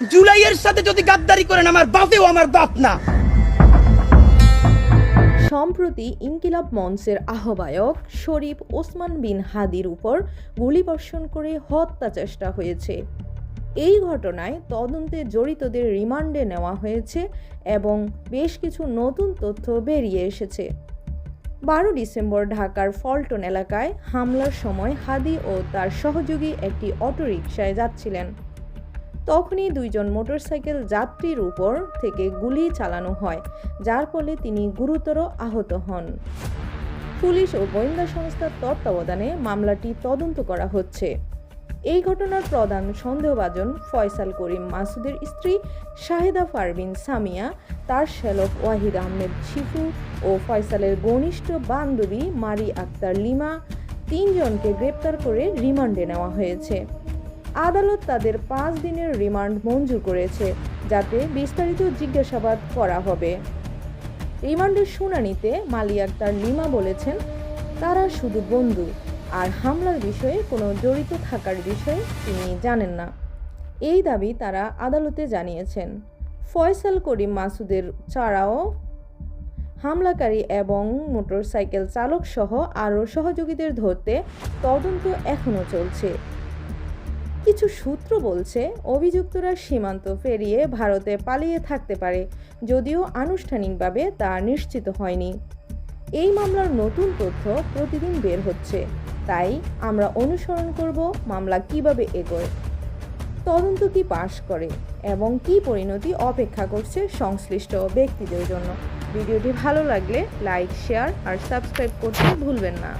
জুলাইয়ের সাথে যদি গাদ্দারি করেন, আমার বাপেও আমার বাপ না। সম্প্রতি ইনকিলাব মঞ্চের আহ্বায়ক শরীফ ওসমান বিন হাদির উপর গুলিবর্ষণ করে হত্যা চেষ্টা হয়েছে। এই ঘটনায় তদন্তে জড়িতদের রিমান্ডে নেওয়া হয়েছে এবং বেশ কিছু নতুন তথ্য বেরিয়ে এসেছে। বারো ডিসেম্বর ঢাকার ফলটন এলাকায় হামলার সময় হাদি ও তার সহযোগী একটি অটোরিকশায় যাচ্ছিলেন। তখনই দুইজন মোটরসাইকেল যাত্রীর উপর থেকে গুলি চালানো হয়, যার ফলে তিনি গুরুতর আহত হন। পুলিশ ও গোয়েন্দা সংস্থার তত্ত্বাবধানে মামলাটি তদন্ত করা হচ্ছে। এই ঘটনার প্রধান সন্দেহভাজন ফয়সাল করিম মাসুদের স্ত্রী শাহিদা পারভিন সামিয়া, তার শ্যালক ওয়াহিদ আহমেদ শিফু ও ফয়সালের ঘনিষ্ঠ বান্ধবী মারি আক্তার লিমা, তিনজনকে গ্রেপ্তার করে রিমান্ডে নেওয়া হয়েছে। আদালত তাদের পাঁচ দিনের রিমান্ড মঞ্জুর করেছে, যাতে বিস্তারিত জিজ্ঞাসাবাদ করা হবে। রিমান্ডের শুনানিতে মালি আক্তার লিমা বলেছেন, তারা শুধু বন্ধু আর হামলার বিষয়ে কোনো জড়িত থাকার বিষয়ে তিনি জানেন না। এই দাবি তারা আদালতে জানিয়েছেন। ফয়সাল করিম মাসুদের ছাড়াও হামলাকারী এবং মোটরসাইকেল চালক সহ আরও সহযোগীদের ধরতে তদন্ত এখনও চলছে। কিছু সূত্র বলছে, অভিযুক্তরা সীমান্ত পেরিয়ে ভারতে পালিয়ে থাকতে পারে, যদিও আনুষ্ঠানিকভাবে তা নিশ্চিত হয়নি। এই মামলার নতুন তথ্য প্রতিদিন বের হচ্ছে। তাই আমরা অনুসরণ করব মামলা কীভাবে এগোয়, তদন্ত কি পাশ করে, এবং কি পরিণতি অপেক্ষা করছে সংশ্লিষ্ট ব্যক্তিদের জন্য। ভিডিওটি ভালো লাগলে লাইক, শেয়ার আর সাবস্ক্রাইব করতে ভুলবেন না।